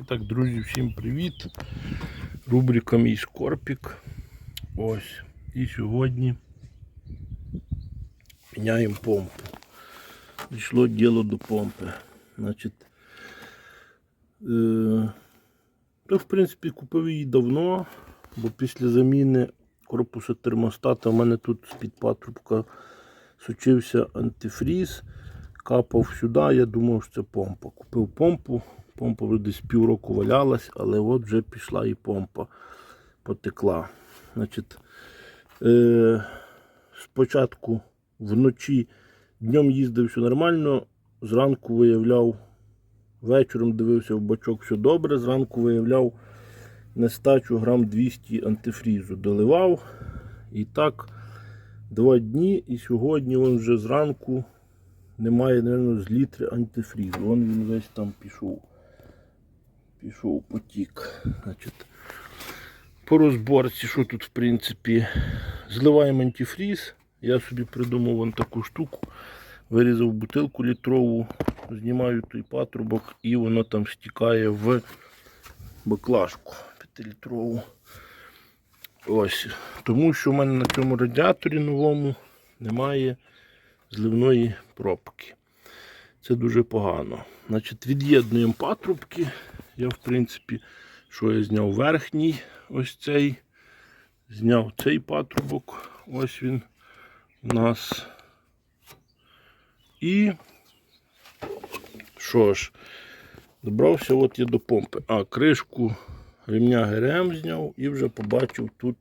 І так, друзі, всім привіт. Рубрика Мій Скорпік. Ось. І сьогодні міняємо помпу. Дійшло діло до помпи. Значить, е, то, в принципі, купив її давно, бо після заміни корпусу термостата в мене тут з-під патрубка сучився антифріз, капав сюди, я думав, що це помпа. Купив помпу, помпа вже десь півроку валялась, але от вже пішла і помпа потекла. Значить, е, спочатку вночі днем їздив все нормально, зранку виявляв, вечором дивився в бачок, все добре, зранку виявляв нестачу грам 200 антифрізу. Доливав і так два дні, і сьогодні він вже зранку немає, мабуть, з літри антифрізу. Вон він весь там пішов. Пішов потік. По розборці, що тут, в принципі, зливаємо антифріз. Я собі придумав вон таку штуку. Вирізав бутилку літрову, знімаю той патрубок і воно там стікає в баклажку 5-літрову. Ось. Тому що в мене на цьому радіаторі новому немає зливної пробки. Це дуже погано. Значить, від'єднуємо патрубки. Я, в принципі, що я зняв верхній ось цей. Зняв цей патрубок. Ось він у нас. І що ж, добрався от я до помпи. А, кришку ремня ГРМ зняв і вже побачив тут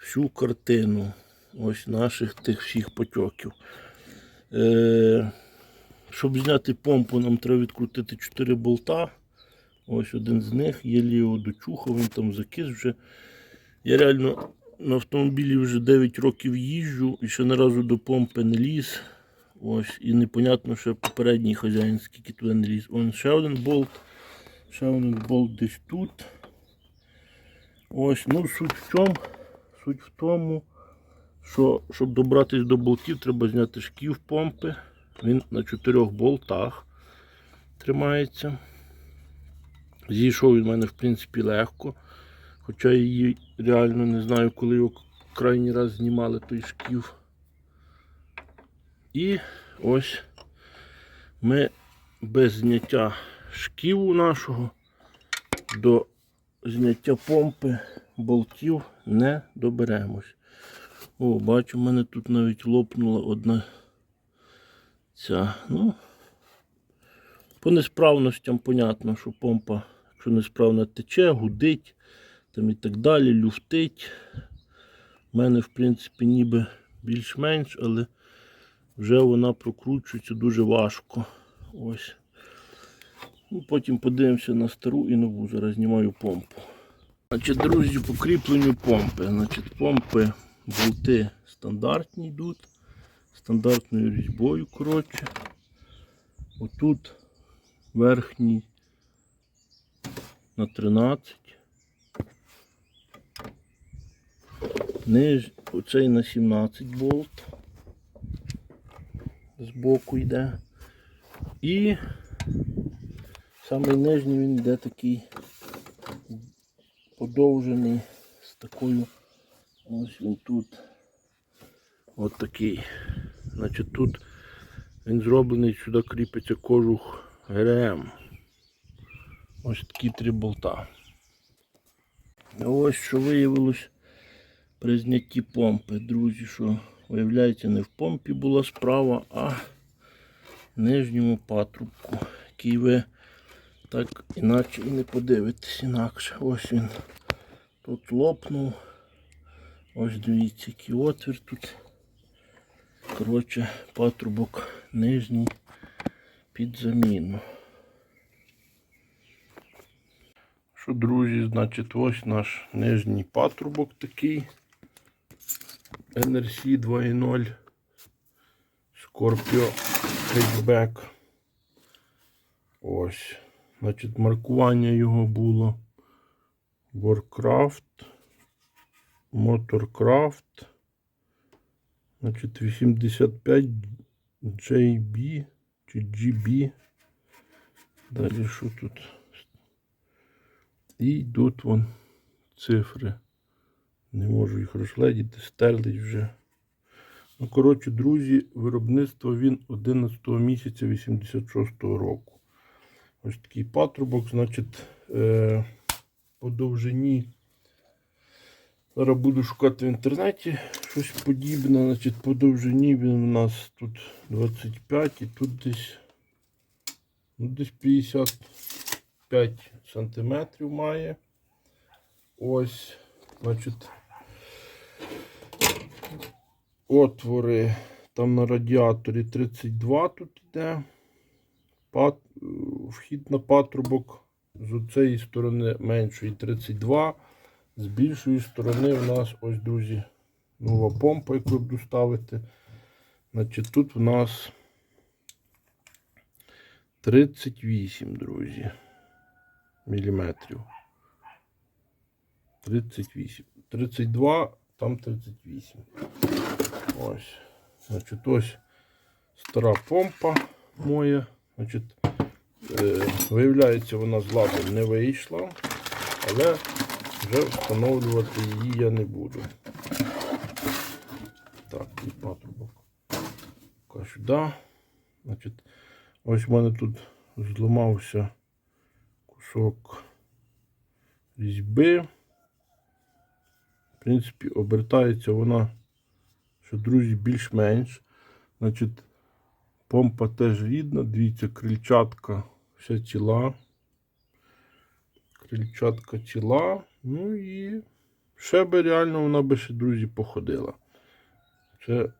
всю картину ось наших тих всіх потьоків. Е, щоб зняти помпу, нам треба відкрутити 4 болта. Ось один з них, є його дочухав, він там закис вже. Я реально на автомобілі вже 9 років їжджу і ще не разу до помпи не ліз. Ось, і непонятно, що попередній хазяїн скільки туди не ліз. Вон ще один болт. Ще один болт десь тут. Ось, ну суть в чому? Суть в тому, що щоб добратися до болтів, треба зняти шків помпи. Він на чотирьох болтах тримається. Зійшов він в мене в принципі легко. Хоча її реально не знаю, коли його крайній раз знімали той шків. І ось ми без зняття шківу нашого до зняття помпи болтів не доберемось. О, бачу, в мене тут навіть лопнула одна ця. Ну, по несправностям понятно, що помпа, якщо несправно тече, гудить там і так далі, люфтить. У мене, в принципі, ніби більш-менш, але вже вона прокручується дуже важко. Ось. Ну, Потім подивимося на стару і нову. Зараз знімаю помпу. Значить, друзі, по кріпленню помпи. Значить, помпи, болти стандартні йдуть. Стандартною різьбою, коротше. Отут верхній на 13. Ниж, оцей на 17 болт. Збоку йде. І самий нижній він йде такий подовжений з такою. Ось він тут. От такий. Значить тут він зроблений, сюди кріпиться кожух ГРМ. Ось такі три болта. Ось що виявилось при знятті помпи, друзі, що виявляється не в помпі була справа, а в нижньому патрубку, який ви так іначе і не подивитесь інакше. Ось він тут лопнув. Ось дивіться, який отвір тут. Коротше, патрубок нижній під заміну. Що, друзі, значить, ось наш нижній патрубок такий. NRC 2.0 Scorpio Hatchback. Ось. Значить, маркування його було Warcraft, Motorcraft. Значить, 85 JB чи GB. Далі що тут? І йдуть вон цифри. Не можу їх розгледіти, стерлись вже. Ну, коротше, друзі, виробництво він 11 місяця 86-го року. Ось такий патрубок, значить, е, по довжині. Зараз буду шукати в інтернеті щось подібне. Значить, по довжині він у нас тут 25 і тут десь, ну, десь 55 сантиметрів має. Ось, значить, отвори там на радіаторі 32 тут йде. Пат, вхід на патрубок з цієї сторони меншої 32. З більшої сторони у нас ось, друзі, нова помпа, яку буду ставити. Значить, тут у нас 38, друзі, міліметрів. 38. 32, там 38. Ось. Значить, ось стара помпа моя. Значить, е, виявляється, вона з ладу не вийшла, але вже встановлювати її я не буду. Так, і патрубок. Сюди. Значить, ось в мене тут зламався кусок різьби. В принципі, обертається вона, що, друзі, більш-менш. Значить, помпа теж рідна. Дивіться, крильчатка вся ціла. Крильчатка ціла. Ну і ще би реально вона би ще, друзі, походила. Це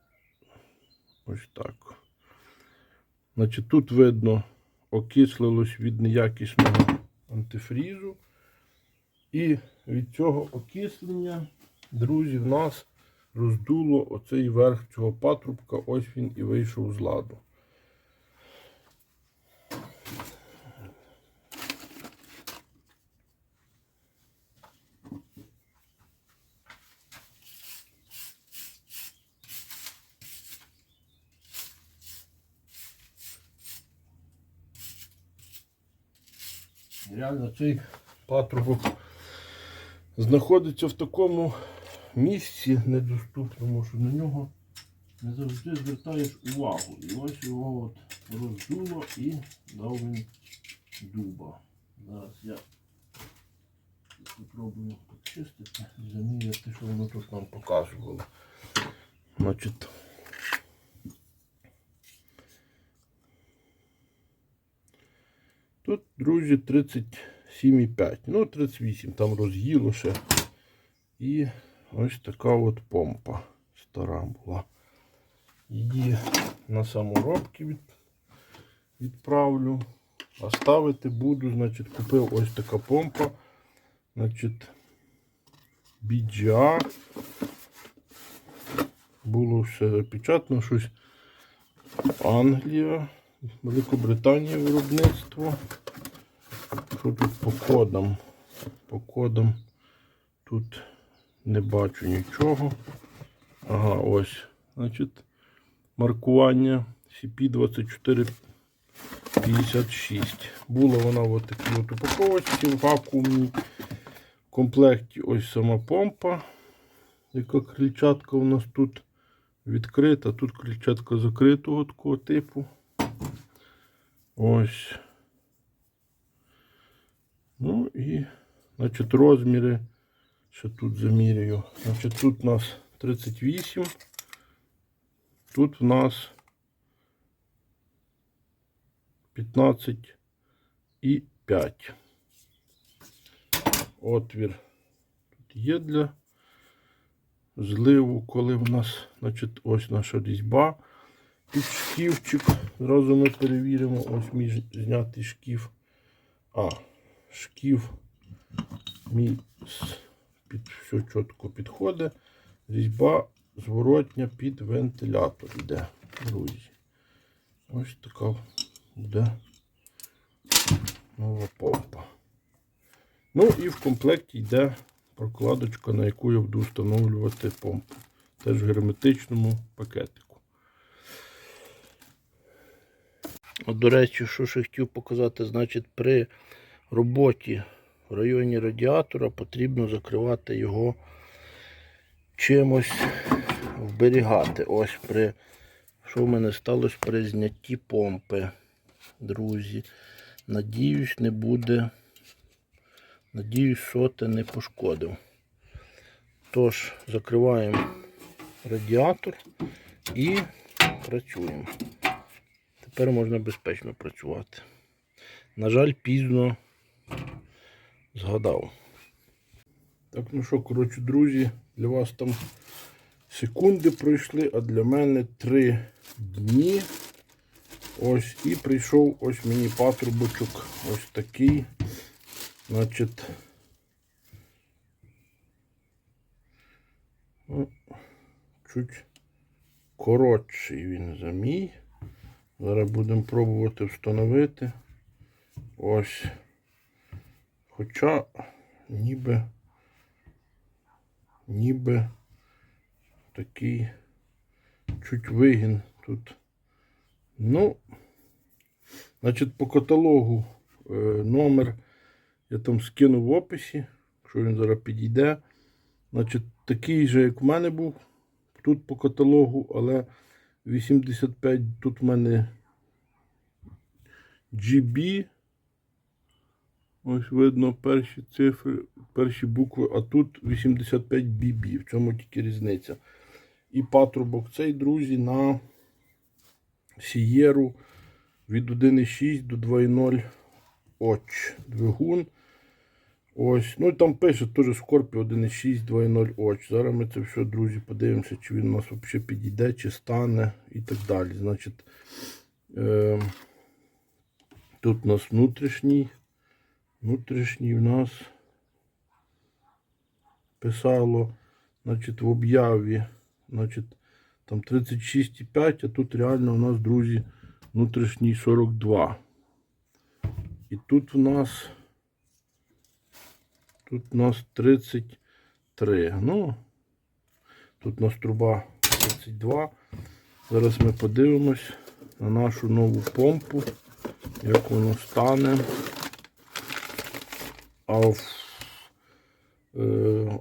ось так. Значить, тут видно, окислилось від неякісного антифрізу. І від цього окислення, друзі, в нас роздуло оцей верх цього патрубка. Ось він і вийшов з ладу. Реально цей патрубок знаходиться в такому місці недоступному, що на нього не завжди звертаєш увагу. І ось його от роздуло і дав він дуба. Зараз я спробую почистити і заміряти, що воно тут нам показувало. Значить, Тут, друзі, 37,5. Ну, 38, там роз'їло ще. І ось така от помпа стара була. Її на саморобки від, відправлю. А ставити буду, значить, купив ось така помпа. Значить, BGA. Було все запечатано, щось Англія. Великобританія виробництво. Що тут по кодам? По кодам тут не бачу нічого. Ага, ось. Значить, маркування CP2456. Була вона в такій от упаковочці в вакуумній. В комплекті ось сама помпа, яка крильчатка у нас тут відкрита. Тут крильчатка закритого такого типу. Ось. Ну і, значить, розміри. Ще тут замірюю. Значить, тут у нас 38. Тут у нас 15 і 5. Отвір тут є для зливу, коли у нас, значить, ось наша різьба під шківчик. Зразу ми перевіримо ось мій знятий шків. А, шків мій під все чітко підходить. Різьба зворотня під вентилятор йде, друзі. Ось така буде нова помпа. Ну і в комплекті йде прокладочка, на яку я буду встановлювати помпу. Теж в герметичному пакетику. От, до речі, що ще хотів показати, значить, при роботі в районі радіатора потрібно закривати його чимось вберігати. Ось при що в мене сталося при знятті помпи, друзі. Надіюсь, не буде. Надіюсь, соти не пошкодив. Тож, закриваємо радіатор і працюємо. Тепер можна безпечно працювати. На жаль, пізно згадав. Так, ну що, коротше, друзі, для вас там секунди пройшли, а для мене три дні. Ось і прийшов ось мені патрубочок ось такий. Значить. Ну, чуть коротший він за мій. Зараз будемо пробувати встановити. Ось. Хоча ніби ніби такий чуть вигін тут. Ну, значить, по каталогу е, номер я там скину в описі, якщо він зараз підійде. Значить, такий же, як в мене був тут по каталогу, але 85 тут в мене GB. Ось видно перші цифри, перші букви, а тут 85 BB. В чому тільки різниця. І патрубок цей, друзі, на Сієру від 1,6 до 2,0 оч. Двигун. Ось. Ну і там пише теж Scorpio 1,6, 2,0 оч. Зараз ми це все, друзі, подивимося, чи він у нас взагалі підійде, чи стане і так далі. Значить, е, тут у нас внутрішній. Внутрішній в нас писало, значить, в об'яві, значить, там 36,5, а тут реально у нас, друзі, внутрішній 42. І тут у нас тут у нас 33. Ну, тут у нас труба 32. Зараз ми подивимось на нашу нову помпу, як воно стане. А в е,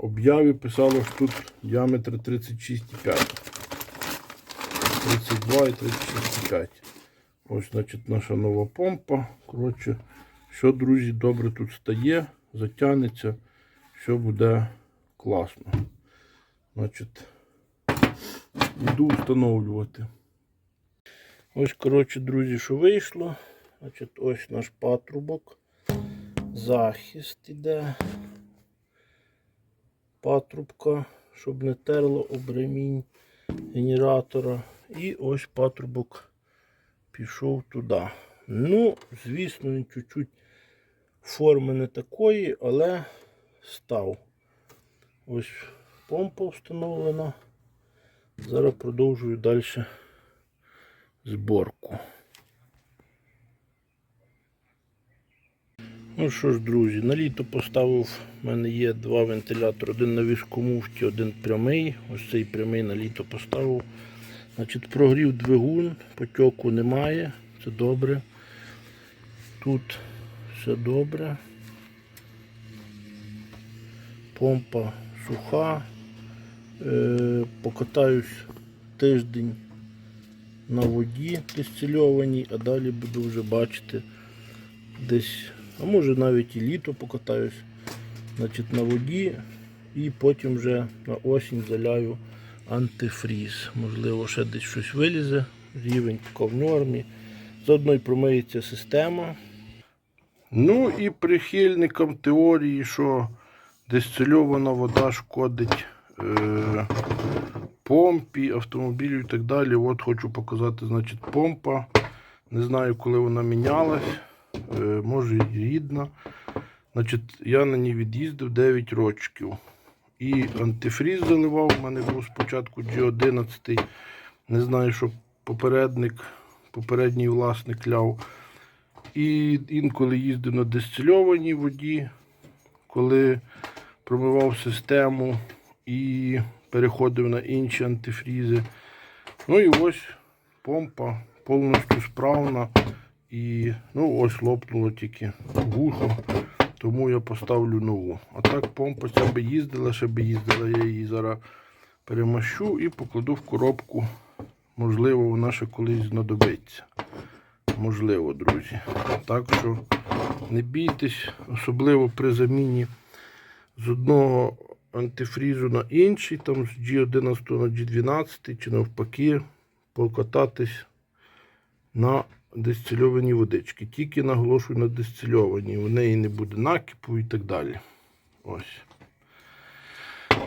об'яві писало, що тут діаметр 36,5. 32 і 36,5. Ось, значить, наша нова помпа. Коротше, що, друзі, добре тут стає, затягнеться, все буде класно. Значить, йду встановлювати. Ось, коротше, друзі, що вийшло. Значить, ось наш патрубок захист іде. Патрубка, щоб не терло об ремінь генератора. І ось патрубок пішов туди. Ну, звісно, він чуть-чуть форми не такої, але став. Ось помпа встановлена. Зараз продовжую далі зборку. Ну що ж, друзі, на літо поставив, в мене є два вентилятори, один на вішкомуфті, один прямий. Ось цей прямий на літо поставив. Значить, прогрів двигун, потьоку немає, це добре. Тут все добре. Помпа суха. Е, покатаюсь тиждень на воді дистильованій, а далі буду вже бачити десь а може навіть і літо покатаюсь значить, на воді і потім вже на осінь заляю антифріз. Можливо, ще десь щось вилізе, рівень поки в нормі. Заодно й промиється система. Ну і прихильникам теорії, що дистильована вода шкодить е, помпі, автомобілю і так далі. От хочу показати, значить, помпа. Не знаю, коли вона мінялась. Е, може і рідна. Значить, я на ній від'їздив 9 років. І антифріз заливав. У мене був спочатку G11. Не знаю, що попередник, попередній власник ляв. І інколи їздив на дистильованій воді, коли промивав систему і переходив на інші антифрізи. Ну і ось помпа повністю справна. І ну ось лопнуло тільки вухо, тому я поставлю нову. А так помпа ця би їздила, ще би їздила, я її зараз перемащу і покладу в коробку. Можливо, вона ще колись знадобиться. Можливо, друзі. Так що не бійтесь, особливо при заміні з одного антифрізу на інший, там з G11 на G12 чи навпаки, покататись на дистильовані водички. Тільки наголошую на дистильовані. У неї не буде накипу і так далі. Ось.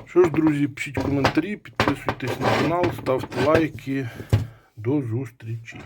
Що ж, друзі, пишіть коментарі, підписуйтесь на канал, ставте лайки. До зустрічі!